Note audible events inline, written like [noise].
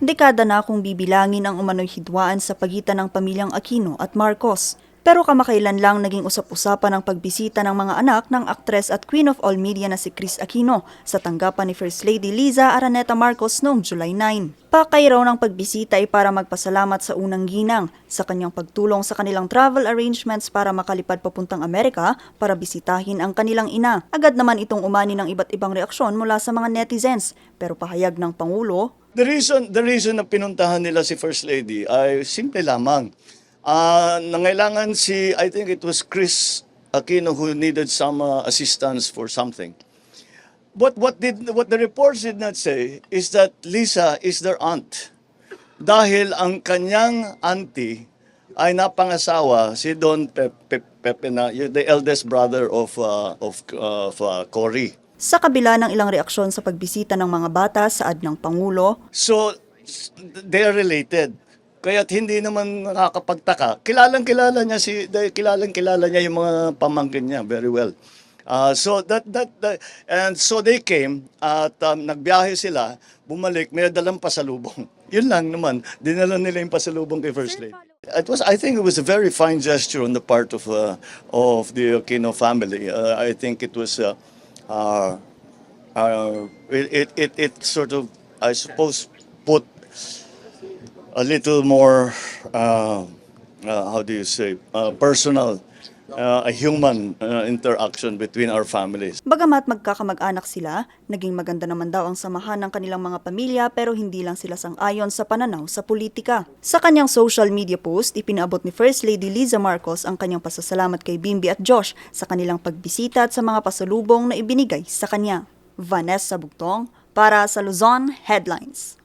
Dekada na kung bibilangin ang umano'y hidwaan sa pagitan ng pamilyang Aquino at Marcos. Pero kamakailan lang naging usap-usapan ang pagbisita ng mga anak ng aktres at queen of all media na si Chris Aquino sa tanggapan ni First Lady Liza Araneta Marcos noong July 9. Pakay raw ng pagbisita ay para magpasalamat sa unang ginang sa kanyang pagtulong sa kanilang travel arrangements para makalipad papuntang Amerika para bisitahin ang kanilang ina. Agad naman itong umani ng iba't ibang reaksyon mula sa mga netizens pero pahayag ng Pangulo, The reason, the reason na pinuntahan nila si First Lady ay simple lamang. Ah, nangailangan si, I think it was Chris Aquino who needed some uh, assistance for something. What, what, did, what the reports did not say is that Lisa is their aunt. Dahil ang kanyang auntie ay napangasawa si Don Pe- Pe- Pepe na, the eldest brother of, uh, of, of uh, Cory. Sa kabila ng ilang reaksyon sa pagbisita ng mga bata saad ng Pangulo, So, s- they are related. Kaya't hindi naman nakakapagtaka. Kilalang kilala niya si dahil kilalang kilala niya yung mga pamangkin niya very well. Ah, so that, that that and so they came at um, nagbiyahe sila, bumalik, may dalang pasalubong. [laughs] Yun lang naman, dinala nila yung pasalubong kay First Lady. It was I think it was a very fine gesture on the part of uh, of the Aquino family. Uh, I think it was uh, uh, uh, it, it, it, sort of, I suppose, put a little more, uh, uh, how do you say, uh, personal, uh, a human uh, interaction between our families. bagamat magkakamag-anak sila, naging maganda naman daw ang samahan ng kanilang mga pamilya pero hindi lang sila sang-ayon sa pananaw sa politika. Sa kanyang social media post, ipinaabot ni First Lady Liza Marcos ang kanyang pasasalamat kay Bimbi at Josh sa kanilang pagbisita at sa mga pasalubong na ibinigay sa kanya. Vanessa Bugtong para sa Luzon Headlines.